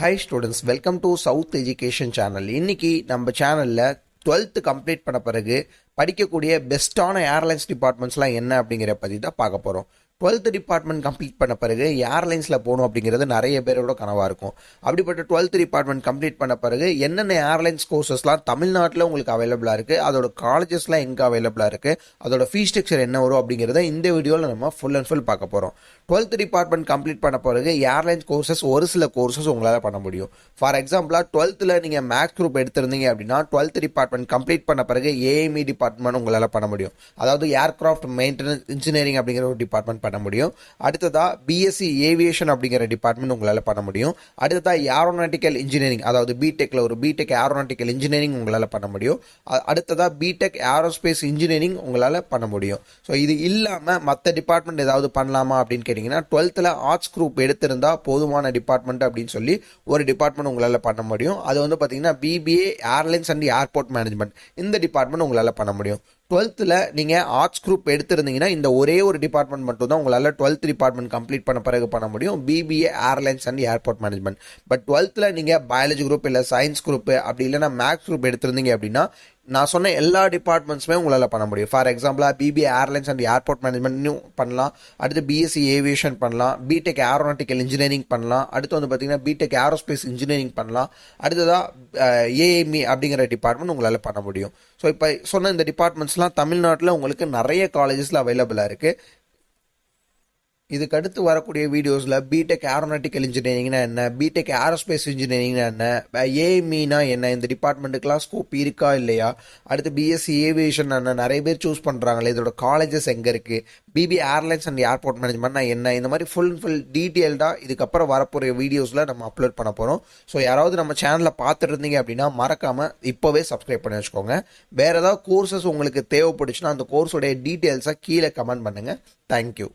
Hi students welcome to south education channel இன்னைக்கு நம்ம சேனலில் டுவெல்த்து கம்ப்ளீட் பண்ண பிறகு படிக்கக்கூடிய பெஸ்ட்டான ஏர்லைன்ஸ் டிபார்ட்மெண்ட்ஸ்லாம் என்ன அப்படிங்கிற பற்றி தான் பார்க்க போகிறோம் டுவெல்த் டிபார்ட்மெண்ட் கம்ப்ளீட் பண்ண பிறகு ஏர்லைன்ஸில் போகணும் அப்படிங்கிறது நிறைய பேரோட கனவாக இருக்கும். அப்படிப்பட்ட டுவெல்த் டிபார்ட்மெண்ட் கம்ப்ளீட் பண்ண பிறகு என்னென்ன ஏர்லைன்ஸ் கோர்சஸ்லாம் தமிழ்நாட்டில் உங்களுக்கு அவைலபிளாக இருக்குது அதோட காலேஜஸ்லாம் எங்கே அவைலபிளாக இருக்குது அதோட ஃபீஸ் ஸ்ட்ரக்சர் என்ன வரும் அப்படிங்கிறத இந்த வீடியோவில் நம்ம ஃபுல் அண்ட் ஃபுல் பார்க்க போகிறோம் டுவெல்த் டிபார்ட்மெண்ட் கம்ப்ளீட் பண்ண பிறகு ஏர்லைன்ஸ் கோர்சஸ் ஒரு சில கோர்சஸ் உங்களால் பண்ண முடியும். ஃபார் எக்ஸாம்பிளாக டுவெல்த்தில் நீங்கள் மேக்ஸ் குரூப் எடுத்திருந்தீங்க அப்படின்னா டுவெல்த் டிபார்ட்மெண்ட் கம்ப்ளீட் பண்ண பிறகு ஏஎம்இ டிபார்ட்மெண்ட் உங்களால் பண்ண முடியும். அதாவது ஏர்க்ராஃப்ட் மெயின்டெனன்ஸ் இன்ஜினியரிங் அப்படிங்கிற ஒரு டிபார்ட்மெண்ட் பண்ண முடியும். அடுத்ததா பிஎஸ்சி ஏவியேஷன் அப்படிங்கிற டிபார்ட்மெண்ட் உங்களால் பண்ண முடியும். அடுத்ததா ஏரோனாட்டிக்கல் இன்ஜினியரிங் அதாவது பிடெக்கில் ஒரு பிடெக் ஏரோனாட்டிக்கல் இன்ஜினியரிங் உங்களால் பண்ண முடியும். அடுத்ததாக அடுத்ததா பிடெக் ஏரோஸ்பேஸ் இன்ஜினியரிங் உங்களால் பண்ண முடியும். ஸோ இது இல்லாமல் மற்ற டிபார்ட்மெண்ட் ஏதாவது பண்ணலாமா அப்படின்னு கேட்டிங்கன்னா டுவெல்த்தில் ஆர்ட்ஸ் குரூப் எடுத்திருந்தால் போதுமான டிபார்ட்மெண்ட் அப்படின்னு சொல்லி ஒரு டிபார்ட்மெண்ட் உங்களால் பண்ண முடியும். அது வந்து பார்த்தீங்கன்னா BBA airlines and airport management இந்த டிபார்ட்மெண்ட் உங்களால் பண்ண முடியும். டுவெல்த்தில் நீங்கள் ஆர்ட்ஸ் குரூப் எடுத்திருந்தீங்கன்னா இந்த ஒரே ஒரு டிபார்ட்மெண்ட் மட்டும் தான் உங்களால் டுவெல்த் டிபார்ட்மெண்ட் கம்ப்ளீட் பண்ண பிறகு பண்ண முடியும். BBA airlines and airport management but டுவெல்த்தில் நீங்கள் பயாலஜி குரூப் இல்லை சயின்ஸ் குரூப் அப்படி இல்லைன்னா மேக்ஸ் குரூப் எடுத்திருந்தீங்க அப்படின்னா நான் சொன்ன எல்லா டிபார்ட்மெண்ட்ஸுமே உங்களால் பண்ண முடியும். ஃபார் எக்ஸாம்பிளாக பிபி ஏர்லைன்ஸ் அண்ட் ஏர்போர்ட் மேனேஜ்மெண்ட்னு பண்ணலாம். அடுத்து பிஎஸ்சி ஏவியேஷன் பண்ணலாம். பிடெக் ஏரோனாட்டிக்கல் இன்ஜினியரிங் பண்ணலாம். அடுத்து வந்து பார்த்தீங்கன்னா பிடெக் ஏரோஸ்பேஸ் இன்ஜினியரிங் பண்ணலாம். அடுத்ததாக ஏஎம்இ அப்படிங்கிற டிபார்ட்மெண்ட் உங்களால் பண்ண முடியும். ஸோ இப்போ சொன்ன இந்த டிபார்ட்மெண்ட்ஸ்லாம் தமிழ்நாட்டில் உங்களுக்கு நிறைய காலேஜஸில் அவைலபிளாக இருக்குது இதுக்கு அடுத்து வரக்கூடிய வீடியோஸில் பிடெக் ஏரோனாட்டிக்கல் இன்ஜினியரிங்னா என்ன? பிடெக் ஏரோஸ்பேஸ் இன்ஜினியரிங்னா என்ன? ஏஎம்இனா என்ன? இந்த டிபார்ட்மெண்ட்டுக்கெலாம் ஸ்கோப் இருக்கா இல்லையா? அடுத்து பிஎஸ்சி ஏவியேஷன் என்ன? நிறைய பேர் சூஸ் பண்ணுறாங்களே இதோட காலேஜஸ் எங்கே இருக்குது பிபி ஏர்லைன்ஸ் அண்ட் ஏர்போர்ட் மேனேஜ்மெண்ட்னா என்ன? இந்த மாதிரி ஃபுல் அண்ட் ஃபுல் டீட்டெயில்டாக இதுக்கப்புறம் வரப்போகிற வீடியோஸில் நம்ம அப்லோட் பண்ண போகிறோம் ஸோ யாராவது நம்ம சேனலில் பார்த்துட்டு இருந்தீங்க அப்படின்னா மறக்காமல் இப்போவே சப்ஸ்கிரைப் பண்ணி வச்சுக்கோங்க. வேறு ஏதாவது கோர்சஸ் உங்களுக்கு தேவைப்படுச்சுன்னா அந்த கோர்ஸோடைய டீட்டெயில்ஸை கீழே கமெண்ட் பண்ணுங்கள் தேங்க்யூ